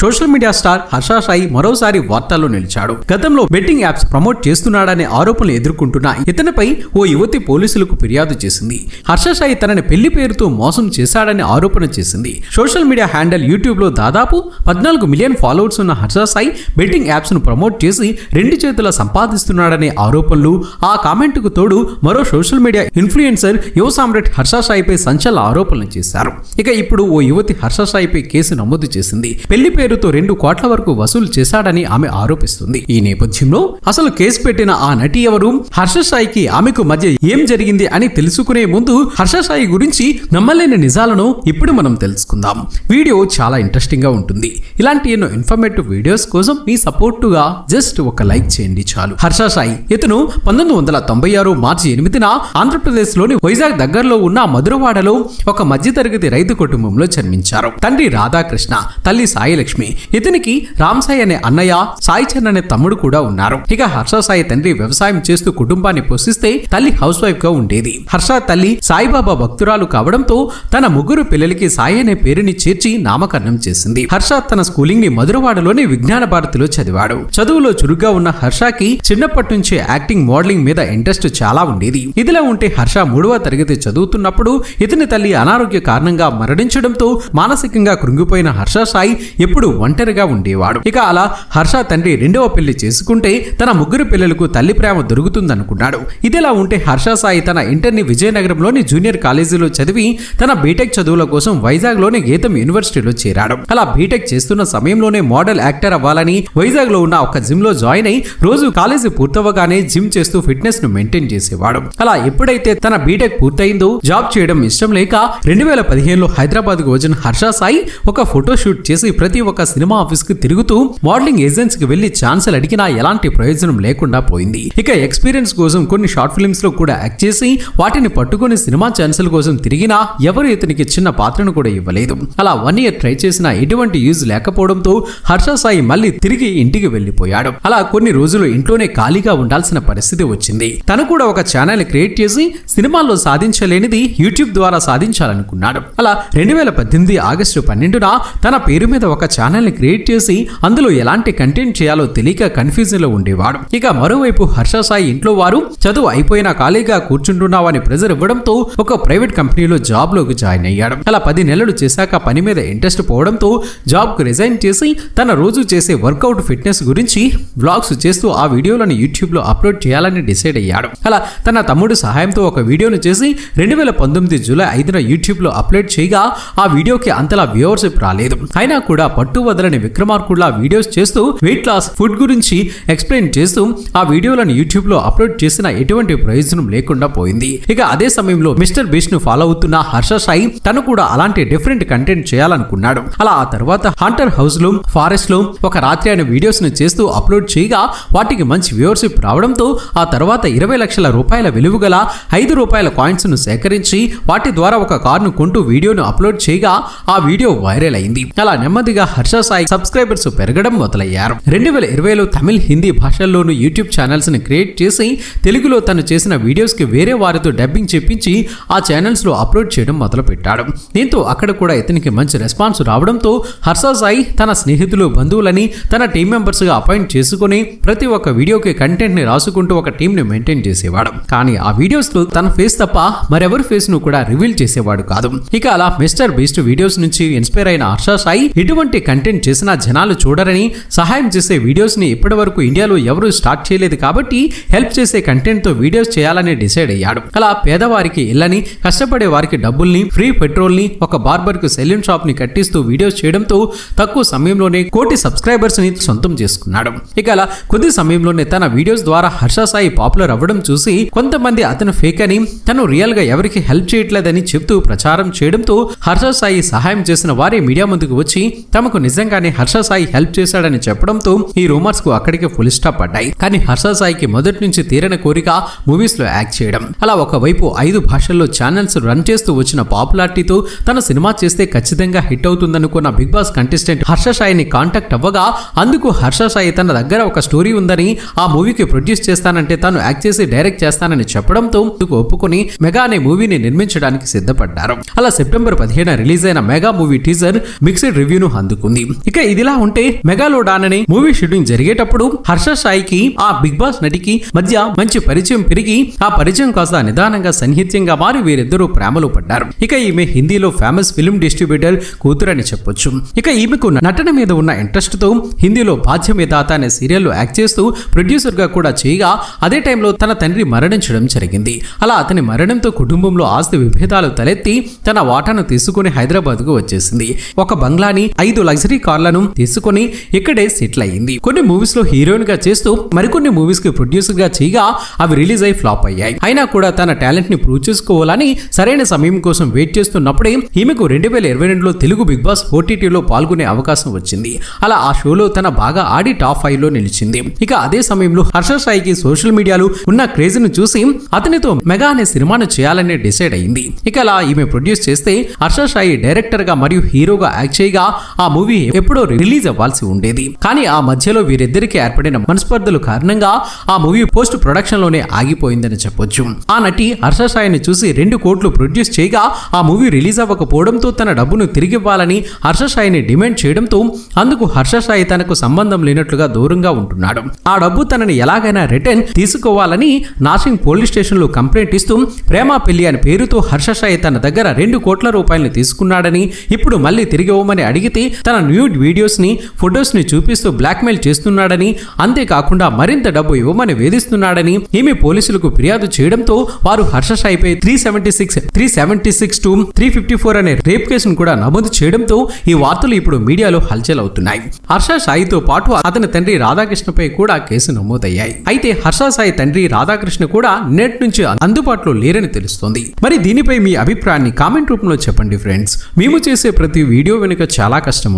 Social media star Harsha Sai మరోసారి వార్తల్లో నిలిచాడు. గతంలో బెట్టింగ్ యాప్స్ ప్రమోట్ చేస్తున్నాడనే ఆరోపణలు ఎదుర్కొంటున్న ఇతనిపై ఓ యువతి పోలీసులకు ఫిర్యాదు చేసింది. హర్ష సాయి తనని పెళ్ళి పేరుతో మోసం చేశాడని ఆరోపణ చేసింది. సోషల్ మీడియా హ్యాండిల్ యూట్యూబ్లో దాదాపు పద్నాలుగు మిలియన్ ఫాలోవర్స్ ఉన్న హర్ష సాయి బెట్టింగ్ యాప్స్ను ప్రమోట్ చేసి రెండు చేతుల సంపాదిస్తున్నాడనే ఆరోపణలు ఆ కామెంట్కు తోడు మరో సోషల్ మీడియా ఇన్ఫ్లుయెన్సర్ యువ సామ్రాట్ హర్ష సాయిపై సంచలన ఆరోపణలు చేశారు. ఇక ఇప్పుడు ఓ యువతి హర్ష సాయిపై కేసు నమోదు చేసింది. పెళ్ళి పేరు పేరుతో రెండు కోట్ల వరకు వసూలు చేశాడని ఆమె ఆరోపిస్తుంది. ఈ నేపథ్యంలో అసలు కేసు పెట్టిన ఆ నటి ఎవరు? హర్షసాయికి ఆమెకు మధ్య ఏం జరిగింది అని తెలుసుకునే ముందు హర్ష సాయి గురించి నమ్మలేని నిజాలను ఇప్పుడు మనం తెలుసుకుందాం. వీడియో చాలా ఇంట్రెస్టింగ్గా ఉంటుంది. ఇలాంటి ఎన్నో ఇన్ఫర్మేటివ్ వీడియోస్ కోసం మీ సపోర్టుగా జస్ట్ ఒక లైక్ చేయండి చాలు. హర్ష సాయి ఇతను పంతొమ్మిది వందల తొంభై ఆరు మార్చి ఎనిమిదిన ఆంధ్రప్రదేశ్లోని వైజాగ్ దగ్గరలో ఉన్న మధురవాడలో ఒక మధ్యతరగతి రైతు కుటుంబంలో జన్మించారు. తండ్రి రాధాకృష్ణ తల్లి సాయి లక్ష్మి. ఇతనికి రామ్ సాయి అనే అన్నయ్య సాయి చరణ్ అనే తమ్ముడు కూడా ఉన్నారు. ఇక హర్ష సాయి తండ్రి వ్యవసాయం చేస్తూ కుటుంబాన్ని పోషిస్తే తల్లి హౌస్ వైఫ్గా ఉండేది. హర్ష తల్లి సాయిబాబా భక్తురాలు కావడంతో తన ముగ్గురు పిల్లలకి సాయి అనే పేరుని చేర్చి నామకరణం చేసింది. హర్ష తన స్కూలింగ్ని మధురవాడలోని విజ్ఞాన భారతిలో చదివాడు. చదువులో చురుగ్గా ఉన్న హర్షకి చిన్నప్పటి నుంచి యాక్టింగ్ మోడలింగ్ మీద ఇంట్రెస్ట్ చాలా ఉండేది. ఇదిలా ఉంటే హర్ష మూడవ తరగతి చదువుతున్నప్పుడు ఇతని తల్లి అనారోగ్య కారణంగా మరణించడంతో మానసికంగా కృంగిపోయిన హర్ష సాయి ఎప్పుడు ఒంటరిగా ఉండేవాడు. ఇక అలా హర్ష తండ్రి రెండవ పెళ్ళి చేసుకుంటే తన ముగ్గురు పిల్లలకు తల్లి ప్రేమ దొరుకుతుందనుకున్నాడు. ఇదిలా ఉంటే హర్ష సాయి తన ఇంటర్ని విజయనగరంలోని జూనియర్ కాలేజీలో చదివి తన బీటెక్ చదువుల కోసం వైజాగ్లోని గీతం యూనివర్సిటీలో చేరాడు. అలా బీటెక్ చేస్తున్న సమయంలోనే మోడల్ యాక్టర్ అవ్వాలని వైజాగ్లో ఉన్న ఒక జిమ్లో జాయిన్ అయి రోజు కాలేజీ పూర్తవగానే జిమ్ చేస్తూ ఫిట్నెస్ను మెయింటైన్ చేసేవాడు. అలా ఎప్పుడైతే తన బీటెక్ పూర్తయిందో జాబ్ చేయడం ఇష్టం లేక రెండు వేల పదిహేనులో హైదరాబాద్కు వచ్చిన హర్ష సాయి ఒక ఫోటో షూట్ చేసి ప్రతి ఒక్క సినిమా ఆఫీస్కి తిరుగుతూ మోడలింగ్ ఏజెన్సీకి వెళ్ళి ఛాన్సులు అడిగినా ఎలాంటి ప్రయోజనం లేకుండా పోయింది. ఇక ఎక్స్పీరియన్స్ కోసం కొన్ని షార్ట్ ఫిల్మ్స్లో కూడా యాక్ట్ చేసి వాటిని పట్టుకుని సినిమా ఛాన్సుల కోసం తిరిగినా ఎవరు ఇతనికి చిన్న పాత్రను కూడా ఇవ్వలేదు. అలా వన్ ఇయర్ ట్రై చేసినా ఎటువంటి యూజ్ లేకపోవడంతో హర్ష సాయి మళ్ళీ తిరిగి ఇంటికి వెళ్ళిపోయాడు అలా కొన్ని రోజులు ఇంట్లోనే ఖాళీగా ఉండాల్సిన పరిస్థితి వచ్చింది. తను కూడా ఒక ఛానల్ క్రియేట్ చేసి సినిమాల్లో సాధించలేనిది యూట్యూబ్ ద్వారా సాధించాలనుకున్నాడు. అలా రెండు వేల పద్దెనిమిది ఆగస్టు పన్నెండున తన పేరు మీద ఒక ఛానల్ని క్రియేట్ చేసి అందులో ఎలాంటి కంటెంట్ చేయాలో తెలియక కన్ఫ్యూజన్లో ఉండేవాడు. ఇక మరోవైపు హర్ష సాయి ఇంట్లో వారు చదువు అయిపోయినా ఖాళీగా కూర్చుంటున్నావని ప్రెజర్ ఇవ్వడంతో ఒక ప్రైవేట్ కంపెనీలో జాబ్లోకి జాయిన్ అయ్యాడు. అలా పది నెలలు చేశాక పని మీద ఇంట్రెస్ట్ పోవడంతో జాబ్కు రిజైన్ చేసి తన రోజు చేసే వర్కౌట్ ఫిట్నెస్ గురించి వ్లాగ్స్ చేస్తూ ఆ వీడియోలను యూట్యూబ్లో అప్లోడ్ చేయాలని డిసైడ్ అయ్యాడు. అలా తన తమ్ముడు సహాయంతో ఒక వీడియోను చేసి రెండు వేల పంతొమ్మిది జూలై ఐదున యూట్యూబ్లో అప్లోడ్ చేయగా ఆ వీడియోకి అంతలా వ్యూవర్షిప్ రాలేదు. అయినా కూడా పట్టు వదలని విక్రమార్కుడులా వీడియోస్ చేస్తూ వెయిట్ లాస్ ఫుడ్ గురించి ఎక్స్ప్లెయిన్ చేస్తూ ఆ వీడియోలను యూట్యూబ్లో అప్లోడ్ చేసిన ఎటువంటి ప్రయోజనం లేకుండా పోయింది. ఇక అదే సమయంలో మిస్టర్ బీచ్ను ఫాలో అవుతున్న హర్ష సాయి తను కూడా అలాంటి డిఫరెంట్ కంటెంట్ చేయాలనుకున్నాడు. అలా ఆ తర్వాత హంటర్ హౌస్లో ఫారెస్ట్లో ఒక రాత్రి ఆయన వీడియోస్ను చేస్తూ అప్లోడ్ చేయగా వాటికి మంచి వ్యూవర్షిప్ రావడంతో ఆ తర్వాత ఇరవై లక్షల రూపాయల విలువ గల ఐదు రూపాయల కాయిన్స్ను సేకరించి వాటి ద్వారా ఒక కారును కొంటూ వీడియోను అప్లోడ్ చేయగా ఆ వీడియో వైరల్ అయింది. అలా నెమ్మదిగా హర్ష సాయి సబ్స్క్రైబర్స్ పెరగడం మొదలయ్యారు. రెండు వేల ఇరవైలో తమిళ్ హిందీ భాషల్లోనూ యూట్యూబ్ ఛానల్స్ని క్రియేట్ చేసి తెలుగులో తను చేసిన వీడియోస్కి వేరే వారితో డబ్బింగ్ చెప్పించి ఆ ఛానల్స్లో అప్లోడ్ చేయడం మొదలుపెట్టాడు. దీంతో అక్కడ కూడా ఇతనికి మంచి రెస్పాన్స్ రావడంతో హర్ష సాయి తన స్నేహితులు బంధువులని తన టీం మెంబర్స్గా అపాయింట్ చేసుకుని ప్రతి ఒక్క వీడియోకి కంటెంట్ని రాసుకుంటూ ఒక టీంని మెయింటైన్ చేసేవాడు. కానీ ఆ వీడియోస్లో తన ఫేస్ తప్ప మరెవరి ఫేస్ను కూడా రివీల్ చేసేవాడు కాదు. ఇక అలా మిస్టర్ బీస్ట్ వీడియోస్ నుంచి ఇన్స్పైర్ అయిన హర్ష సాయి ఎటువంటి కంటెంట్ చేసినా జనాలు చూడరని సహాయం చేసే వీడియోస్ని ఇప్పటి వరకు ఇండియాలో ఎవరూ స్టార్ట్ చేయలేదు కాబట్టి హెల్ప్ చేసే కంటెంట్తో వీడియోస్ చేయాలని డిసైడ్ అయ్యాడు. అలా పేదవారికి ఇళ్ళని కష్టపడే వారికి డబ్బుల్ని ఫ్రీ పెట్రోల్ని ఒక బార్బర్కు సెల్యూన్ షాప్ని కట్టిస్తూ వీడియోస్ చేయడంతో తక్కువ సమయంలోనే కోటి సబ్స్క్రైబర్స్ని సొంతం చేసుకున్నాడు. ఇక అలా కొద్ది సమయంలోనే తన వీడియోస్ ద్వారా హర్ష సాయి పాపులర్ అవ్వడం చూసి కొంతమంది అతను ఫేక్ అని తను రియల్గా ఎవరికి హెల్ప్ చేయట్లేదని చెప్తూ ప్రచారం చేయడంతో హర్ష సాయి సహాయం చేసిన వారే మీడియా ముందుకు వచ్చి తమకు నిజంగానే హర్ష సాయి హెల్ప్ చేశాడని చెప్పడంతో ఈ రూమర్స్కు అక్కడికి ఫుల్ స్టాప్ పడ్డాయి. కానీ హర్ష సాయికి మొదటి నుంచి తీరని కోరిక మూవీస్లో యాక్ట్ చేయడం. అలా ఒకవైపు ఐదు భాషల్లో ఛానల్స్ రన్ చేస్తూ వచ్చిన పాపులారిటీతో తన సినిమా చేస్తే ఖచ్చితంగా హిట్ అవుతుందనుకున్న బిగ్ బాస్ కంటెస్టెంట్ హర్ష సాయిని కాంటాక్ట్ అవ్వగా అందుకు హర్ష సాయి తన దగ్గర ఒక స్టోరీ ఉందని ఆ మూవీకి ప్రొడ్యూస్ చేస్తానంటే తాను యాక్ట్ చేసి డైరెక్ట్ చేస్తానని చెప్పడంతో ఒప్పుకుని ఒప్పుకొని మెగా అనే మూవీని నిర్మించడానికి సిద్ధపడ్డారు. అలా సెప్టెంబర్ పదిహేను రిలీజ్ అయిన మెగా మూవీ టీజర్ మిక్స్డ్ రివ్యూను అందుకుంది. ఉంది. ఇక ఇదిలా ఉంటే మెగాలోడాన్ అనే మూవీ షూటింగ్ జరిగేటప్పుడు హర్ష సాయికి ఆ బిగ్ బాస్ నటికి మధ్య మంచి పరిచయం పెరిగి ఆ పరిచయం కాస్త నిదానంగా సన్నిహిత్యంగా మారి వీరిద్దరూ ప్రేమలో పడ్డారు. ఇక ఈమె హిందీలో ఫేమస్ ఫిల్మ్ డిస్ట్రిబ్యూటర్ కూతురని చెప్పొచ్చు. ఇక ఈమెకు నటన మీద ఉన్న ఇంట్రెస్ట్తో హిందీలో బాధ్యమేదాత అనే సీరియల్లో యాక్ట్ చేస్తూ ప్రొడ్యూసర్గా కూడా చేయగా అదే టైంలో తన తండ్రి మరణించడం జరిగింది. అలా అతని మరణంతో కుటుంబంలో ఆస్తి విభేదాలు తలెత్తి తన వాటాను తీసుకుని హైదరాబాద్కు వచ్చేసింది. ఒక బంగ్లాని ఐదు లగ్జరీ కార్లను తీసుకుని ఇక్కడే సెటిల్ అయ్యింది. కొన్ని మూవీస్లో హీరోయిన్గా చేస్తూ మరికొన్ని మూవీస్కి ప్రొడ్యూసర్గా చేయగా అవి రిలీజ్ అయి ఫ్లాప్ అయ్యాయి. అయినా కూడా తన టాలెంట్ని ప్రూవ్ చేసుకోవాలని సరైన సమయం కోసం వెయిట్ చేస్తున్నప్పుడే ఈమెకు రెండు వేల ఇరవై రెండులో తెలుగు బిగ్ బాస్ ఓటీటీలో పాల్గొనే అవకాశం వచ్చింది. అలా ఆ షోలో తన బాగా ఆడి టాప్ ఫైవ్లో నిలిచింది. ఇక అదే సమయంలో హర్ష సాయికి సోషల్ మీడియాలో ఉన్న క్రేజ్ను చూసి అతనితో మెగా అనే సినిమాను చేయాలని డిసైడ్ అయింది. ఇక అలా ఈమె ప్రొడ్యూస్ చేస్తే హర్ష సాయి డైరెక్టర్గా మరియు హీరోగా యాక్ట్ చేయగా ఆ మూవీ ఎప్పుడో రిలీజ్ అవ్వాల్సి ఉండేది. కానీ ఆ మధ్యలో వీరిద్దరికి ఏర్పడిన మనస్పర్ధల కారణంగా ఆ మూవీ పోస్ట్ ప్రొడక్షన్లోనే ఆగిపోయిందని చెప్పొచ్చు. ఆ నటి హర్షసాయిని చూసి రెండు కోట్లు ప్రొడ్యూస్ చేయగా ఆ మూవీ రిలీజ్ అవ్వకపోవడంతో తన డబ్బును తిరిగివ్వాలని హర్ష హర్షసాయిని డిమాండ్ చేయడంతో అందుకు హర్షసాయి తనకు సంబంధం లేనట్లుగా దూరంగా ఉంటున్నాడు. ఆ డబ్బు తనని ఎలాగైనా రిటర్న్ తీసుకోవాలని నాసింగ్ పోలీస్ స్టేషన్లో కంప్లైంట్ ఇస్తూ ప్రేమ పెళ్ళి అనే పేరుతో హర్షసాయి తన దగ్గర రెండు కోట్ల రూపాయలను తీసుకున్నాడని ఇప్పుడు మళ్ళీ తిరిగి ఇవ్వమని అడిగితే తన న్యూడ్ వీడియోస్ని ఫొటోస్ని చూపిస్తూ బ్లాక్మెయిల్ చేస్తున్నాడని అంతేకాకుండా మరింత డబ్బు ఇవ్వమని వేధిస్తున్నాడని ఈమె పోలీసులకు ఫిర్యాదు చేయడంతో వారు Harsha సాయిపై three seventy six three seventy six two three fifty four అనే రేప్ కేసును కూడా నమోదు చేయడంతో ఈ వార్తలు ఇప్పుడు మీడియాలో హల్చల్ అవుతున్నాయి హర్ష సాయితో పాటు అతని తండ్రి రాధాకృష్ణపై కూడా కేసు నమోదయ్యాయి. అయితే హర్ష సాయి తండ్రి రాధాకృష్ణ కూడా నెట్ నుంచి అందుబాటులో లేరని తెలుస్తోంది. మరి దీనిపై మీ అభిప్రాయాన్ని కామెంట్ రూపంలో చెప్పండి ఫ్రెండ్స్. మేము చేసే ప్రతి వీడియో వెనుక చాలా కష్టం